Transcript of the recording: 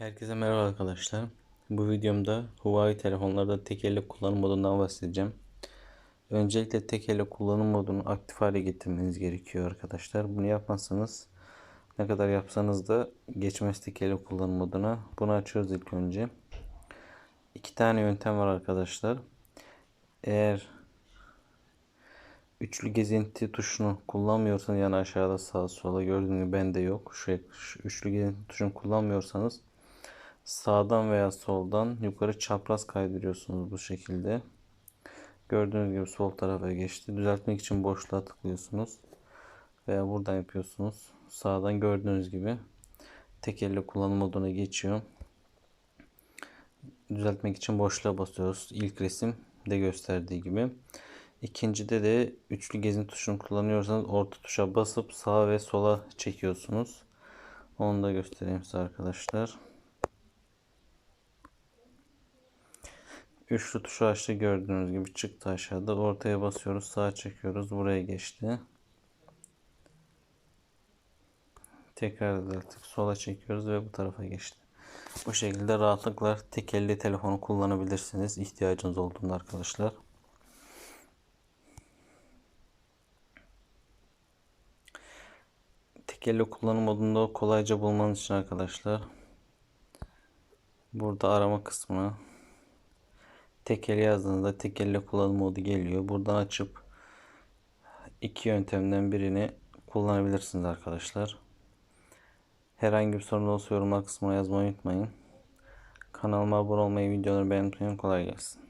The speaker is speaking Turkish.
Herkese merhaba arkadaşlar. Bu videomda Huawei telefonlarda tek elle kullanım modundan bahsedeceğim. Öncelikle tek elle kullanım modunu aktif hale getirmeniz gerekiyor arkadaşlar. Bunu yapmazsanız ne kadar yapsanız da geçmez tek elle kullanım moduna. Bunu açıyoruz ilk önce. İki tane yöntem var arkadaşlar. Eğer üçlü gezinti tuşunu kullanmıyorsanız yani aşağıda sağa sola gördüğünüz gibi bende yok. Şu, şu üçlü gezinti tuşunu kullanmıyorsanız sağdan veya soldan yukarı çapraz kaydırıyorsunuz bu şekilde. Gördüğünüz gibi sol tarafa geçti. Düzeltmek için boşluğa tıklıyorsunuz. Veya buradan yapıyorsunuz. Sağdan gördüğünüz gibi tek elle kullanım moduna geçiyor. Düzeltmek için boşluğa basıyoruz. İlk resim de gösterdiği gibi. İkincide de üçlü gezin tuşunu kullanıyorsanız orta tuşa basıp sağa ve sola çekiyorsunuz. Onu da göstereyim size arkadaşlar. Üçlü tuşu açtı gördüğünüz gibi çıktı aşağıda. Ortaya basıyoruz. Sağa çekiyoruz. Buraya geçti. Tekrar düzelttik. Sola çekiyoruz ve bu tarafa geçti. Bu şekilde rahatlıkla tek elle telefonu kullanabilirsiniz. ihtiyacınız olduğunda arkadaşlar. Tek elle kullanım modunda kolayca bulmanız için arkadaşlar. Burada arama kısmına tek elle yazdığınızda tek elle kullanım modu geliyor. Buradan açıp iki yöntemden birini kullanabilirsiniz arkadaşlar. Herhangi bir sorun olursa yorumlar kısmına yazmayı unutmayın. Kanalıma abone olmayı, videoları beğenmeyi kolay gelsin.